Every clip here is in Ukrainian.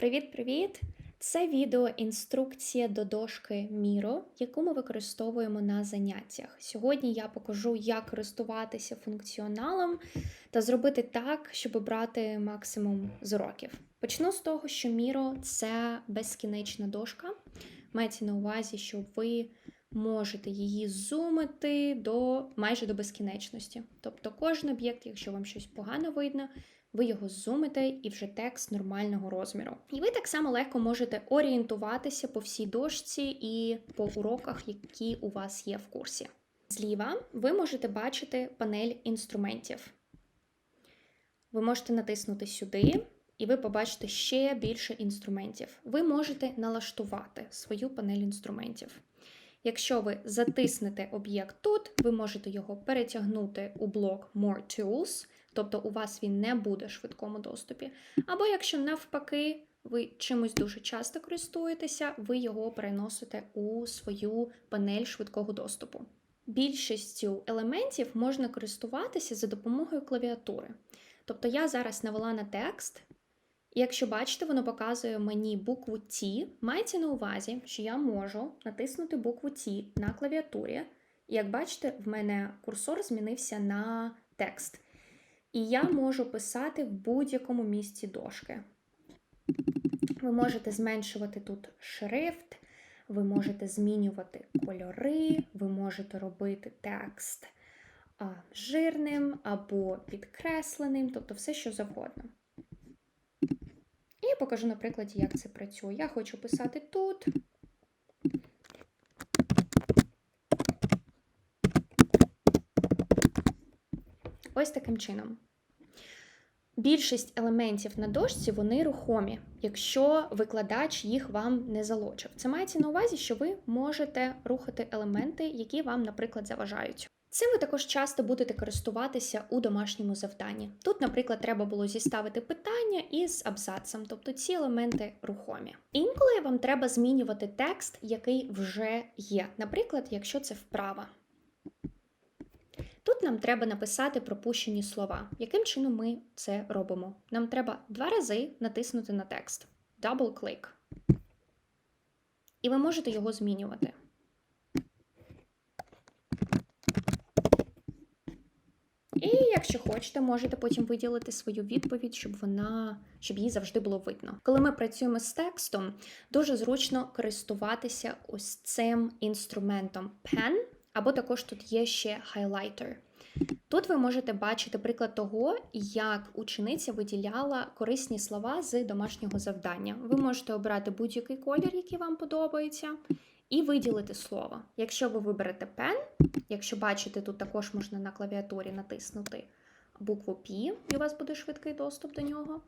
Привіт-привіт! Це відео інструкція до дошки Miro, яку ми використовуємо на заняттях. Сьогодні я покажу, як користуватися функціоналом та зробити так, щоб брати максимум з уроків. Почну з того, що Miro – це безкінечна дошка. Мається на увазі, що ви можете її зумити до майже до безкінечності. Тобто кожен об'єкт, якщо вам щось погано видно, ви його зумите і вже текст нормального розміру. І ви так само легко можете орієнтуватися по всій дошці і по уроках, які у вас є в курсі. Зліва ви можете бачити панель інструментів. Ви можете натиснути сюди, і ви побачите ще більше інструментів. Ви можете налаштувати свою панель інструментів. Якщо ви затиснете об'єкт тут, ви можете його перетягнути у блок More Tools, тобто у вас він не буде в швидкому доступі. Або якщо навпаки ви чимось дуже часто користуєтеся, ви його переносите у свою панель швидкого доступу. Більшістю елементів можна користуватися за допомогою клавіатури. Тобто я зараз навела на текст, якщо бачите, воно показує мені букву T. Мається на увазі, що я можу натиснути букву T на клавіатурі. І як бачите, в мене курсор змінився на текст. І я можу писати в будь-якому місці дошки. Ви можете зменшувати тут шрифт, ви можете змінювати кольори, ви можете робити текст жирним або підкресленим, тобто все, що завгодно. Покажу на прикладі, як це працює. Я хочу писати тут. Ось таким чином. Більшість елементів на дошці вони рухомі, якщо викладач їх вам не залочив. Це мається на увазі, що ви можете рухати елементи, які вам, наприклад, заважають. Цим ви також часто будете користуватися у домашньому завданні. Тут, наприклад, треба було зіставити питання із абзацем, тобто ці елементи рухомі. Інколи вам треба змінювати текст, який вже є. Наприклад, якщо це вправа. Тут нам треба написати пропущені слова. Яким чином ми це робимо? Нам треба два рази натиснути на текст. Double click. І ви можете його змінювати. І якщо хочете, можете потім виділити свою відповідь, щоб вона щоб її завжди було видно. Коли ми працюємо з текстом, дуже зручно користуватися ось цим інструментом Pen, або також тут є ще highlighter. Тут ви можете бачити приклад того, як учениця виділяла корисні слова з домашнього завдання. Ви можете обрати будь-який колір, який вам подобається, і виділити слово. Якщо ви виберете Pen, якщо бачите, тут також можна на клавіатурі натиснути букву P, і у вас буде швидкий доступ до нього.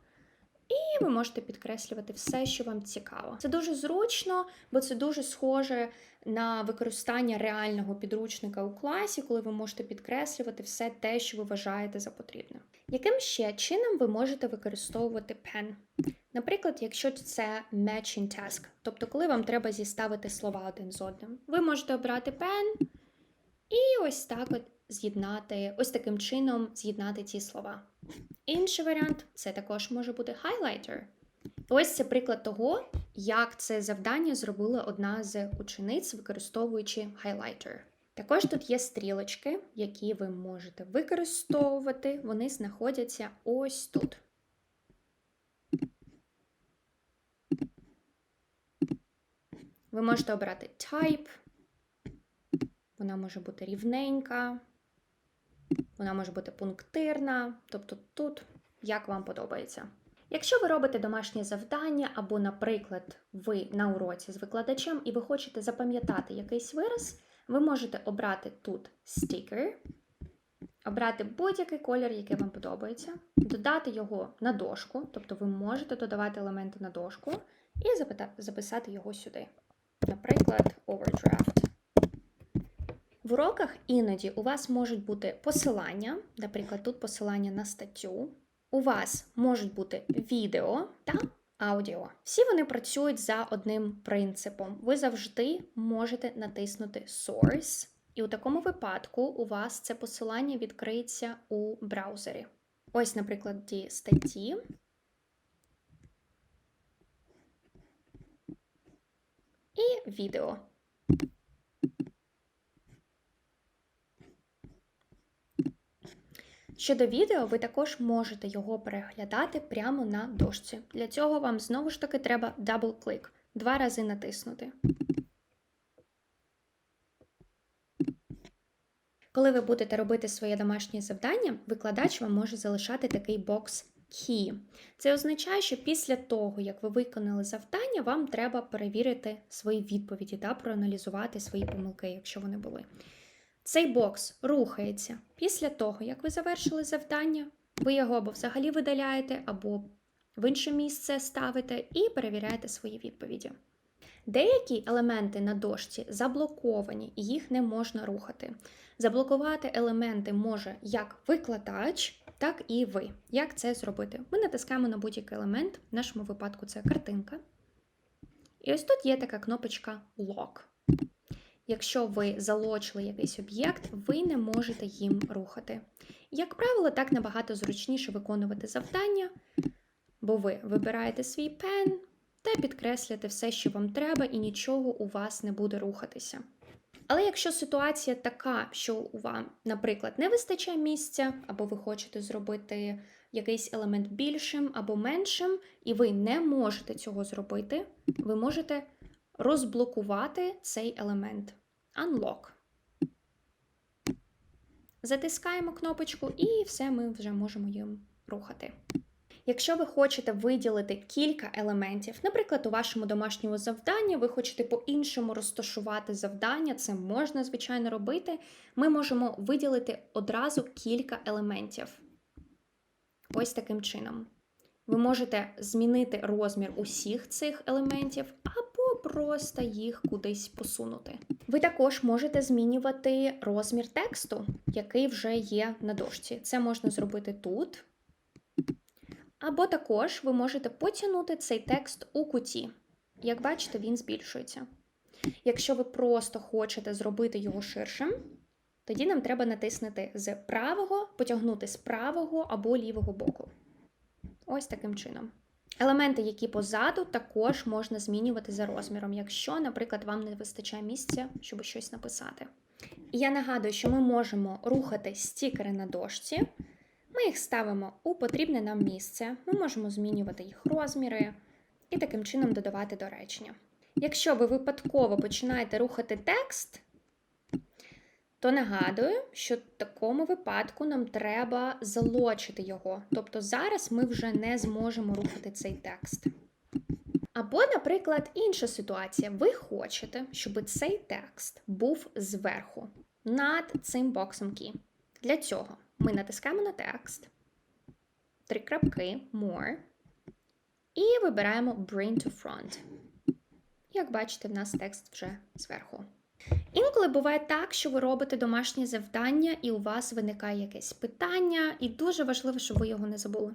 І ви можете підкреслювати все, що вам цікаво. Це дуже зручно, бо це дуже схоже на використання реального підручника у класі, коли ви можете підкреслювати все те, що ви вважаєте за потрібне. Яким ще чином ви можете використовувати Pen? Наприклад, якщо це matching task, тобто коли вам треба зіставити слова один з одним, ви можете обрати Pen і ось так от з'єднати, ось таким чином з'єднати ці слова. Інший варіант це також може бути highlighter. Ось це приклад того, як це завдання зробила одна з учениць, використовуючи highlighter. Також тут є стрілочки, які ви можете використовувати. Вони знаходяться ось тут. Ви можете обрати type, вона може бути рівненька, вона може бути пунктирна, тобто тут як вам подобається. Якщо ви робите домашнє завдання, або, наприклад, ви на уроці з викладачем і ви хочете запам'ятати якийсь вираз, ви можете обрати тут sticker, обрати будь-який колір, який вам подобається, додати його на дошку, тобто ви можете додавати елементи на дошку, і записати його сюди. Наприклад, overdraft. В уроках іноді у вас можуть бути посилання, наприклад, тут посилання на статтю. У вас можуть бути відео та аудіо. Всі вони працюють за одним принципом. Ви завжди можете натиснути Source, і у такому випадку у вас це посилання відкриється у браузері. Ось, наприклад, ті статті. І відео. Щодо відео, ви також можете його переглядати прямо на дошці. Для цього вам знову ж таки треба дабл-клик, два рази натиснути. Коли ви будете робити своє домашнє завдання, викладач вам може залишати такий бокс Key. Це означає, що після того, як ви виконали завдання, вам треба перевірити свої відповіді та проаналізувати свої помилки, якщо вони були. Цей бокс рухається після того, як ви завершили завдання, ви його або взагалі видаляєте, або в інше місце ставите і перевіряєте свої відповіді. Деякі елементи на дошці заблоковані, і їх не можна рухати. Заблокувати елементи може як викладач, так і ви. Як це зробити? Ми натискаємо на будь-який елемент, в нашому випадку це картинка. І ось тут є така кнопочка Lock. Якщо ви залочили якийсь об'єкт, ви не можете їм рухати. Як правило, так набагато зручніше виконувати завдання, бо ви вибираєте свій пен та підкреслюєте все, що вам треба, і нічого у вас не буде рухатися. Але якщо ситуація така, що у вам, наприклад, не вистачає місця, або ви хочете зробити якийсь елемент більшим або меншим, і ви не можете цього зробити, ви можете розблокувати цей елемент. Unlock. Затискаємо кнопочку, і все ми вже можемо їм рухати. Якщо ви хочете виділити кілька елементів, наприклад, у вашому домашньому завданні, ви хочете по-іншому розташувати завдання, це можна, звичайно, робити. Ми можемо виділити одразу кілька елементів. Ось таким чином. Ви можете змінити розмір усіх цих елементів, або просто їх кудись посунути. Ви також можете змінювати розмір тексту, який вже є на дошці. Це можна зробити тут. Або також ви можете потягнути цей текст у куті. Як бачите, він збільшується. Якщо ви просто хочете зробити його ширшим, тоді нам треба натиснути з правого, потягнути з правого або лівого боку. Ось таким чином. Елементи, які позаду, також можна змінювати за розміром, якщо, наприклад, вам не вистачає місця, щоб щось написати. І я нагадую, що ми можемо рухати стікери на дошці. Ми їх ставимо у потрібне нам місце, ми можемо змінювати їх розміри і таким чином додавати до речення. Якщо ви випадково починаєте рухати текст, то нагадую, що в такому випадку нам треба залочити його. Тобто зараз ми вже не зможемо рухати цей текст. Або, наприклад, інша ситуація. Ви хочете, щоб цей текст був зверху над цим боксом key. Для цього ми натискаємо на текст, три крапки More, і вибираємо Bring to Front. Як бачите, в нас текст вже зверху. Інколи буває так, що ви робите домашнє завдання, і у вас виникає якесь питання, і дуже важливо, щоб ви його не забули.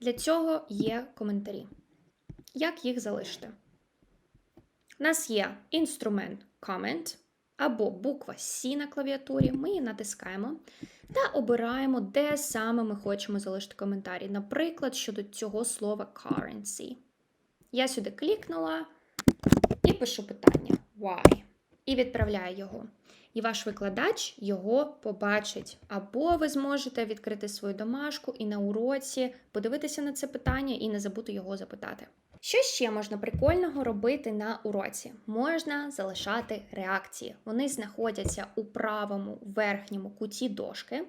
Для цього є коментарі. Як їх залишити? У нас є інструмент Comment або буква C на клавіатурі. Ми її натискаємо та обираємо, де саме ми хочемо залишити коментарі. Наприклад, щодо цього слова currency. Я сюди клікнула і пишу питання Why? І відправляю його. І ваш викладач його побачить. Або ви зможете відкрити свою домашку і на уроці подивитися на це питання і не забути його запитати. Що ще можна прикольного робити на уроці? Можна залишати реакції. Вони знаходяться у правому верхньому куті дошки.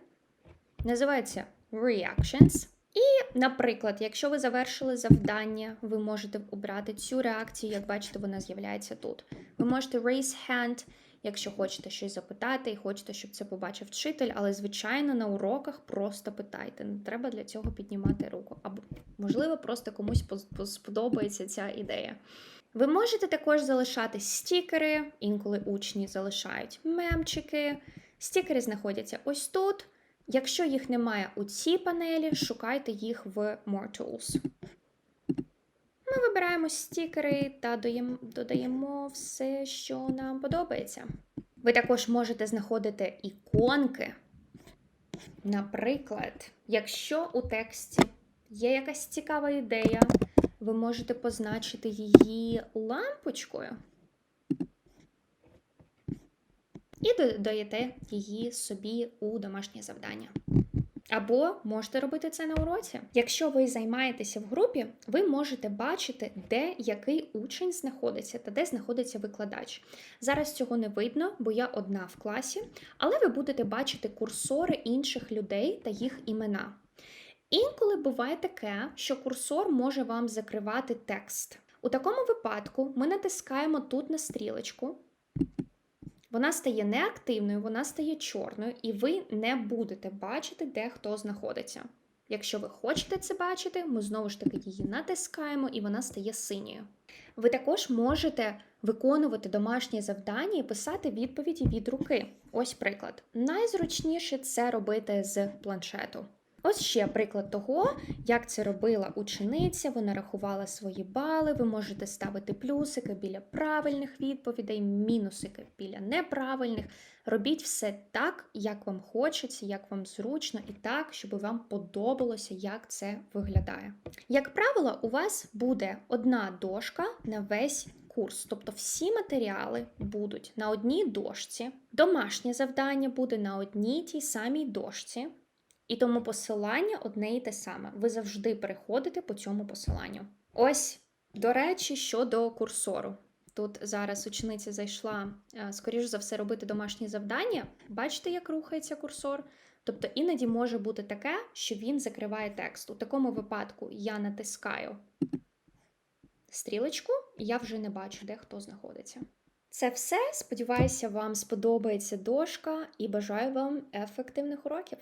Називаються Reactions. І, наприклад, якщо ви завершили завдання, ви можете обрати цю реакцію, як бачите, вона з'являється тут. Ви можете raise hand, якщо хочете щось запитати і хочете, щоб це побачив вчитель, але, звичайно, на уроках просто питайте. Не треба для цього піднімати руку. Або, можливо, просто комусь сподобається ця ідея. Ви можете також залишати стікери, інколи учні залишають мемчики. Стікери знаходяться ось тут. Якщо їх немає у цій панелі, шукайте їх в More Tools. Ми вибираємо стікери та додаємо все, що нам подобається. Ви також можете знаходити іконки. Наприклад, якщо у тексті є якась цікава ідея, ви можете позначити її лампочкою. І додаєте її собі у домашнє завдання. Або можете робити це на уроці. Якщо ви займаєтеся в групі, ви можете бачити, де який учень знаходиться та де знаходиться викладач. Зараз цього не видно, бо я одна в класі, але ви будете бачити курсори інших людей та їх імена. Інколи буває таке, що курсор може вам закривати текст. У такому випадку ми натискаємо тут на стрілочку. Вона стає неактивною, вона стає чорною, і ви не будете бачити, де хто знаходиться. Якщо ви хочете це бачити, ми знову ж таки її натискаємо, і вона стає синьою. Ви також можете виконувати домашні завдання і писати відповіді від руки. Ось приклад. Найзручніше це робити з планшету. Ось ще приклад того, як це робила учениця. Вона рахувала свої бали. Ви можете ставити плюсики біля правильних відповідей, мінусики біля неправильних. Робіть все так, як вам хочеться, як вам зручно, і так, щоб вам подобалося, як це виглядає. Як правило, у вас буде одна дошка на весь курс, тобто всі матеріали будуть на одній дошці, домашнє завдання буде на одній тій самій дошці. І тому посилання одне і те саме. Ви завжди переходите по цьому посиланню. Ось, до речі, щодо курсору. Тут зараз учениця зайшла, е, скоріш за все, робити домашні завдання. Бачите, як рухається курсор? Тобто іноді може бути таке, що він закриває текст. У такому випадку я натискаю стрілочку, і я вже не бачу, де хто знаходиться. Це все. Сподіваюся, вам сподобається дошка і бажаю вам ефективних уроків.